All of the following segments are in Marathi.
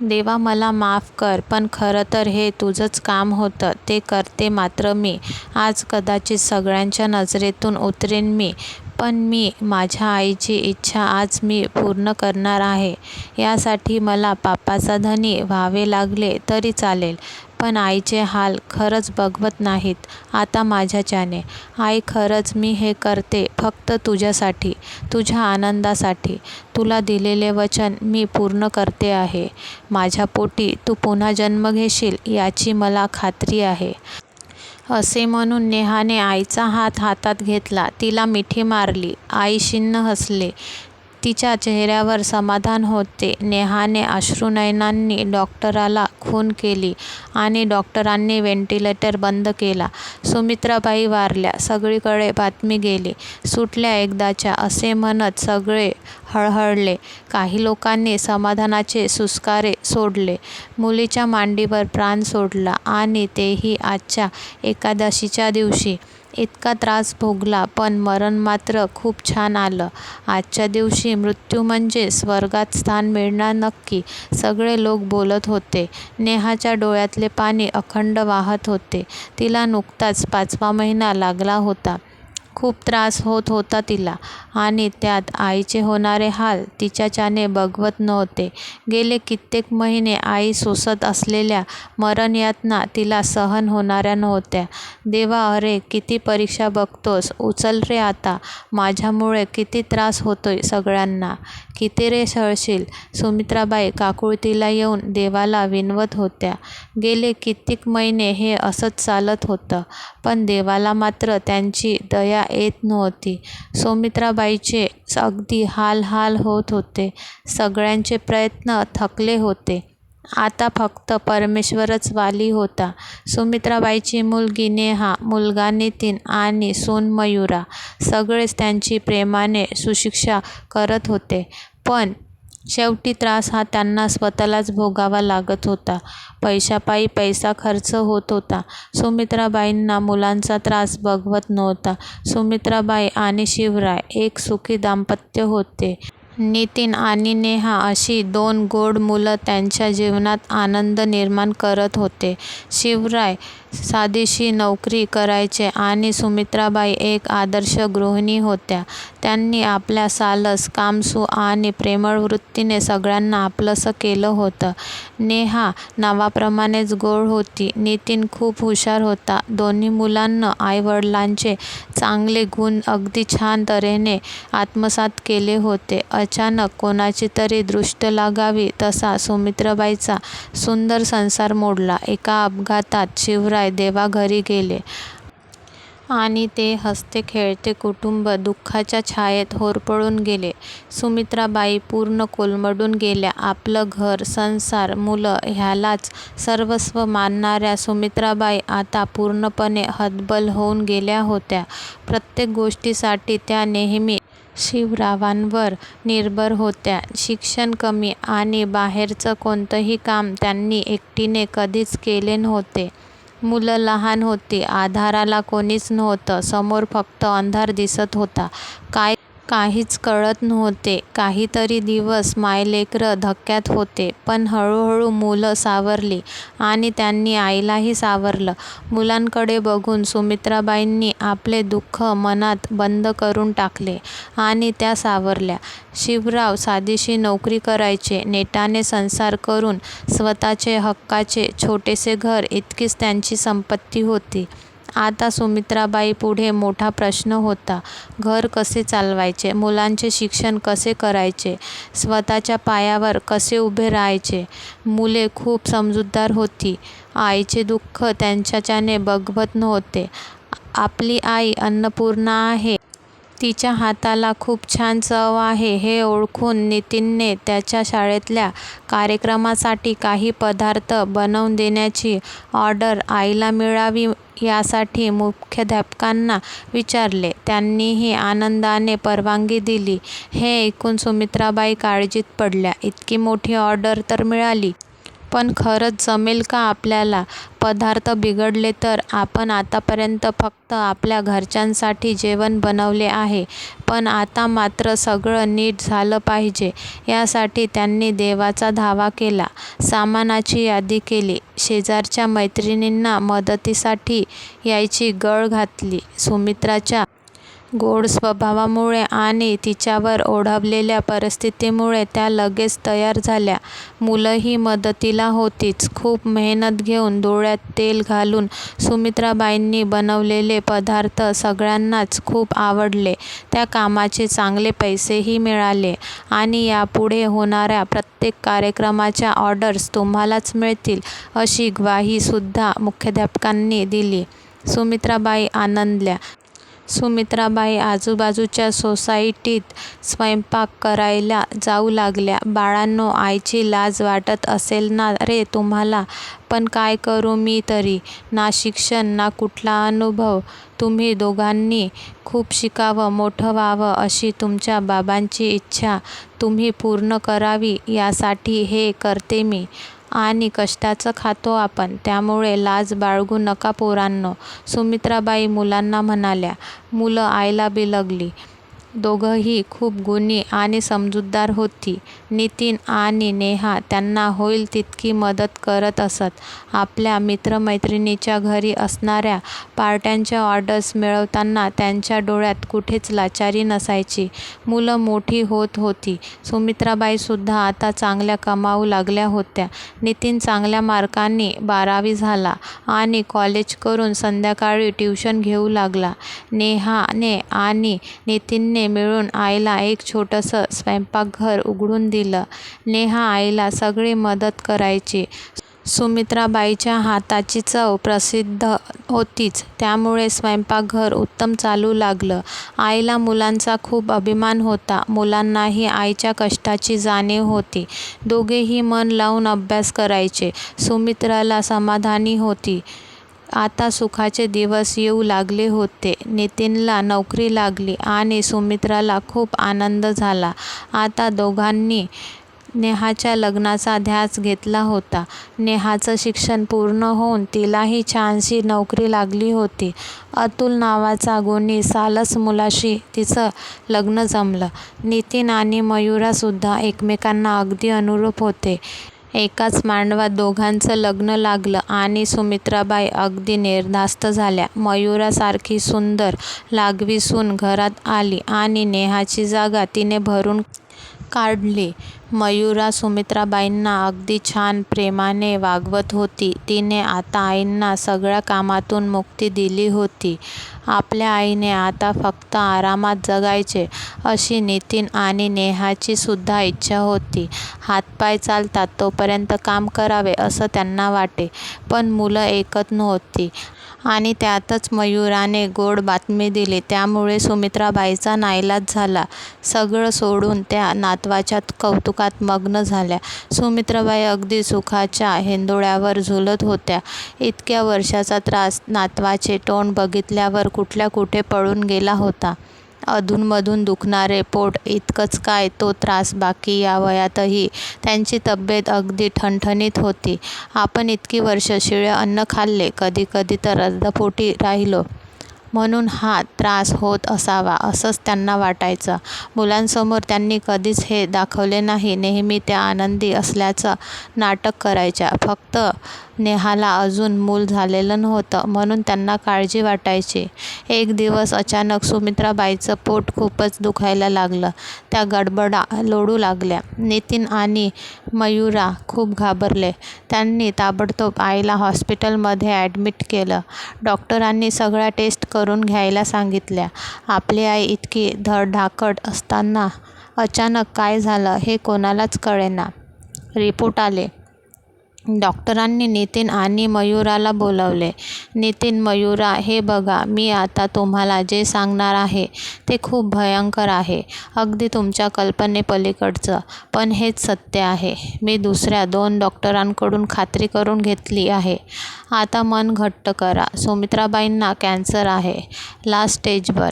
देवा मला माफ कर पण खरं तर हे तुझंच काम होतं. ते करते मात्र मी. आज कदाचित सगळ्यांच्या नजरेतून उतरेन मी. पण मी माझ्या आईची इच्छा आज मी पूर्ण करणार आहे. यासाठी मला पापाचा धनी व्हावे लागले तरी चालेल पण आईचे हाल खरंच बघवत नाहीत. आता माझ्याच्याने आई खरंच मी हे करते फक्त तुझ्यासाठी तुझ्या आनंदासाठी. तुला दिलेले वचन मी पूर्ण करते आहे. माझ्या पोटी तू पुन्हा जन्म घेशील याची मला खात्री आहे. असे म्हणून नेहाने आईचा हात हातात घेतला. तिला मिठी मारली. आई शिन्न हसले. तिच्या चेहऱ्यावर समाधान होते. नेहाने अश्रुनयनांनी डॉक्टराला खून केली आणि डॉक्टरांनी व्हेंटिलेटर बंद केला. सुमित्राबाई वारल्या. सगळीकडे बातमी गेली. सुटल्या एकदाच्या असे म्हणत सगळे हळहळले. काही लोकांनी समाधानाचे सुस्कारे सोडले. मुलीच्या मांडीवर प्राण सोडला आणि तेही आजच्या एकादशीच्या दिवशी. इतका त्रास भोगला पण मरण मात्र खूप छान आलं. आजच्या दिवशी मृत्यू म्हणजे स्वर्गात स्थान मिळणार नक्की सगळे लोक बोलत होते. नेहाच्या डोळ्यातले पाणी अखंड वाहत होते. तिला नुकताच पाचवा महिना लागला होता. खूप त्रास होत होता तिला. आणि त्यात आईचे होणारे हाल तिच्याच्याने बघवत नव्हते. गेले कित्येक महिने आई सोसत असलेल्या मरणयातना तिला सहन होणाऱ्या नव्हत्या. देवा अरे किती परीक्षा बघतोस. उचल रे आता. माझ्यामुळे किती त्रास होतोय सगळ्यांना. किती रे सळशील सुमित्राबाई काकुळतीला येऊन देवाला विनवत होत्या. गेले कित्येक महिने हे असंच चालत होतं पण देवाला मात्र त्यांची दया येत नव्हती. सुमित्राबाईचे अगदी हाल हाल होत होते. सगळ्यांचे प्रयत्न थकले होते. आता फक्त परमेश्वरच वाली होता. सुमित्राबाईची मुलगी नेहा मुलगा नितीन आणि सून मयुरा सगळेच त्यांची प्रेमाने सुशिक्षा करत होते. पण शेवटी त्रास हा त्यांना स्वतःलाच भोगावा लागत होता. पैशापायी पैसा खर्च होत होता. सुमित्राबाईंना मुलांचा त्रास बघवत नव्हता. सुमित्राबाई आणि शिवराय एक सुखी दाम्पत्य होते. नितीन आणि नेहा अशी दोन गोड मुलं त्यांच्या जीवनात आनंद निर्माण करत होते. शिवराय साधीशी नोकरी करायचे आणि सुमित्राबाई एक आदर्श गृहिणी होत्या. त्यांनी आपल्या सालस कामसू आणि प्रेमळ वृत्तीने सगळ्यांना आपलंसं केलं होतं. नेहा नावाप्रमाणेच गोड होती. नितीन खूप हुशार होता. दोन्ही मुलांना आईवडिलांचे चांगले गुण अगदी छान तऱ्हेने आत्मसात केले होते. अचानक कोणाची तरी दृष्ट लागावी तसा सुमित्राबाईचा सुंदर संसार मोडला. एका अपघातात राय देवाघरी गेले. आणि ते हसते खेळते कुटुंब दुःखाच्या छायेत होरपळून गेले. सुमित्राबाई पूर्ण कोलमडून गेल्या. आपलं घर संसार मुलं ह्यालाच सर्वस्व मानणाऱ्या सुमित्राबाई आता पूर्णपणे हतबल होऊन गेल्या होत्या. प्रत्येक गोष्टीसाठी त्या नेहमी शिवरावांवर निर्भर होत्या. शिक्षण कमी आणि बाहेरचं कोणतंही काम त्यांनी एकटीने कधीच केले नव्हते. मुलं लहान होती. आधाराला कोणीच नव्हतं. समोर फक्त अंधार दिसत होता. काय काहीच कळत नव्हते. काहीतरी दिवस मायलेकरं धक्क्यात होते पण हळूहळू मुलं सावरली आणि त्यांनी आईलाही सावरलं. मुलांकडे बघून सुमित्राबाईंनी आपले दुःख मनात बंद करून टाकले आणि त्या सावरल्या. शिवराव साधीशी नोकरी करायचे नेटाने संसार करून स्वतःचे हक्काचे छोटेसे घर इतकीच त्यांची संपत्ती होती. आता सुमित्राबाई पुढे मोठा प्रश्न होता घर कसे चालवायचे? मुलांचे शिक्षण कसे करायचे? स्वतःच्या पायावर कसे उभे राहायचे? मुले खूप समजूतदार होती. आईचे दुःख त्यांच्याच्याने बघवत नव्हते. आपली आई अन्नपूर्णा आहे. तिच्या हाताला खूप छान चव आहे हे ओळखून नितीनने त्याच्या शाळेतल्या कार्यक्रमासाठी काही पदार्थ बनवून देण्याची ऑर्डर आईला मिळावी यासाठी मुख्याध्यापकांना विचारले. त्यांनीही आनंदाने परवानगी दिली. हे ऐकून सुमित्राबाई काळजीत पडल्या. इतकी मोठी ऑर्डर तर मिळाली. पण खरंच जमेल का आपल्याला? पदार्थ बिघडले तर आपण आतापर्यंत फक्त आपल्या घरच्यांसाठी जेवण बनवले आहे पण आता मात्र सगळं नीट झालं पाहिजे. यासाठी त्यांनी देवाचा धावा केला सामानाची यादी केली शेजारच्या मैत्रिणींना मदतीसाठी यायची गळ घातली सुमित्राच्या गोड स्वभावामुळे आणि तिच्यावर ओढावलेल्या परिस्थितीमुळे त्या लगेच तयार झाल्या. मुलंही मदतीला होतीच. खूप मेहनत घेऊन डोळ्यात तेल घालून सुमित्राबाईंनी बनवलेले पदार्थ सगळ्यांनाच खूप आवडले. त्या कामाचे चांगले पैसेही मिळाले आणि यापुढे होणाऱ्या प्रत्येक कार्यक्रमाच्या ऑर्डर्स तुम्हालाच मिळतील अशी ग्वाहीसुद्धा मुख्याध्यापकांनी दिली. सुमित्राबाई आनंदल्या. सुमित्राबाई आजूबाजूच्या सोसायटीत स्वयंपाक करायला जाऊ लागल्या. बाळांनो आईची लाज वाटत असेल ना रे तुम्हाला? पण काय करू मी तरी? ना शिक्षण ना कुठला अनुभव. तुम्ही दोघांनी खूप शिकावं मोठं व्हावं अशी तुमच्या बाबांची इच्छा. तुम्ही पूर्ण करावी यासाठी हे करते मी. आणि कष्टाचं खातो आपण. त्यामुळे लाज बाळगू नका पोरांनो सुमित्राबाई मुलांना म्हणाल्या. मुलं आईला बिलगली. दोघंही खूप गुणी आणि समजूतदार होती. नितीन आणि नेहा त्यांना होईल तितकी मदत करत असत. आपल्या मित्रमैत्रिणीच्या घरी असणाऱ्या पार्ट्यांच्या ऑर्डर्स मिळवताना त्यांच्या डोळ्यात कुठेच लाचारी नसायची. मुलं मोठी होत होती. सुमित्राबाईसुद्धा आता चांगल्या कमावू लागल्या होत्या. नितीन चांगल्या मार्कांनी बारावी झाला आणि कॉलेज करून संध्याकाळी ट्युशन घेऊ लागला. नेहाने आणि नितीनने मिळून आईला एक छोटंसं स्वयंपाकघर उघडून दिलं. नेहा आईला सगळी मदत करायची. सुमित्राबाईच्या हाताची चव प्रसिद्ध होतीच. त्यामुळे स्वयंपाकघर उत्तम चालू लागलं. आईला मुलांचा खूप अभिमान होता. मुलांनाही आईच्या कष्टाची जाणीव होती. दोघेही मन लावून अभ्यास करायचे. सुमित्राला समाधानी होती. आता सुखाचे दिवस येऊ लागले होते. नितीनला नोकरी लागली आणि सुमित्राला खूप आनंद झाला. आता दोघांनी नेहाच्या लग्नाचा ध्यास घेतला होता. नेहाचं शिक्षण पूर्ण होऊन तिलाही छानशी नोकरी लागली होती. अतुल नावाचा गुणी सालस मुलाशी तिचं लग्न जमलं. नितीन आणि मयुरासुद्धा एकमेकांना अगदी अनुरूप होते. एकाच मांडवात दोघांचं लग्न लागलं आणि सुमित्राबाई अगदी निर्धास्त झाल्या. मयुरासारखी सुंदर लागवी सून घरात आली आणि नेहाची जागा तिने भरून काढली. मयुरा सुमित्राबाईंना अगदी छान प्रेमाने वागवत होती. तिने आता आईंना सगळ्या कामातून मुक्ती दिली होती. आपल्या आईने आता फक्त आरामात जगायचे अशी नितीन आणि नेहाची सुद्धा इच्छा होती. हातपाय चालतात तोपर्यंत काम करावे असं त्यांना वाटे. पण मुलं ऐकत नव्हती. आणि त्यातच मयुराने गोड बातमी दिली. त्यामुळे सुमित्राबाईचा नाईलाज झाला. सगळं सोडून त्या नातवाच्या कौतुकात मग्न झाल्या. सुमित्राबाई अगदी सुखाच्या हेंदोळ्यावर झुलत होत्या. इतक्या वर्षाचा त्रास नातवाचे तोंड बघितल्यावर कुठल्या कुठे पळून गेला होता. अधूनमधून दुखणारे पोट इतकंच काय तो त्रास बाकी या वयातही त्यांची तब्येत अगदी ठणठणीत होती. आपण इतकी वर्ष शिळे अन्न खाल्ले कधी कधी तर अर्धपोटी राहिलो. म्हणून हा त्रास होत असावा असंच त्यांना वाटायचं. मुलांसमोर त्यांनी कधीच हे दाखवले नाही. नेहमी त्या आनंदी असल्याचं नाटक करायच्या. फक्त नेहाला अजून मूल झालेलं नव्हतं म्हणून त्यांना काळजी वाटायची. एक दिवस अचानक सुमित्राबाईचं पोट खूपच दुखायला लागलं. त्या गडबडा लोडू लागल्या. नितीन आणि मयुरा खूप घाबरले. त्यांनी ताबडतोब आईला हॉस्पिटलमध्ये ॲडमिट केलं. डॉक्टरांनी सगळ्या टेस्ट करून घ्यायला सांगितल्या. आपली आई इतकी धडधाकट असताना अचानक काय झालं हे कोणालाच कळेना. रिपोर्ट आले. डॉक्टरांनी नितीन आणि मयुराला बोलवले. नितीन मयुरा हे बघा मी आता तुम्हाला जे सांगणार आहे ते खूप भयंकर आहे. अगदी तुमच्या कल्पनेपलीकडचं. पण हेच सत्य आहे. मी दुसऱ्या दोन डॉक्टरांकडून खात्री करून घेतली आहे. आता मन घट्ट करा. सुमित्राबाईंना कॅन्सर आहे. लास्ट स्टेजवर.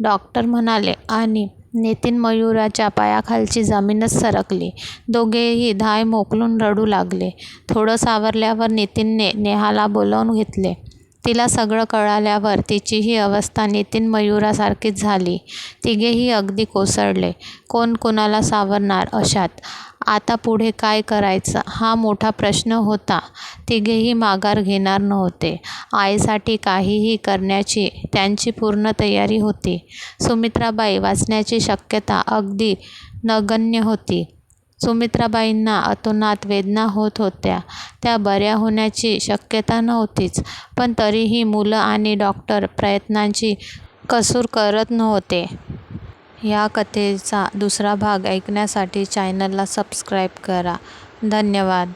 डॉक्टर म्हणाले आणि नितीन मयुराच्या पायाखालची जमीनच सरकली. दोघेही धाय मोकलून रडू लागले. थोडं सावरल्यावर नितीनने नेहाला बोलावून घेतले. तिला सगळं कळाल्यावर तिचीही अवस्था नितीन मयुरासारखीच झाली. तिघेही अगदी कोसळले. कोण कोणाला सावरणार अशात आता पुढे काय करायचं हा मोठा प्रश्न होता. तिघेही माघार घेणार नव्हते. आईसाठी काहीही करण्याची त्यांची पूर्ण तयारी होती. सुमित्राबाई वाचण्याची शक्यता अगदी नगण्य होती. सुमित्राबाईंना अतोनात वेदना होत होत्या. त्या बऱ्या होण्याची शक्यता नव्हतीच. पण तरीही मुलं आणि डॉक्टर प्रयत्नांची कसूर करत नव्हते. या कथेचा दुसरा भाग ऐकण्यासाठी चॅनलला सबस्क्राईब करा. धन्यवाद.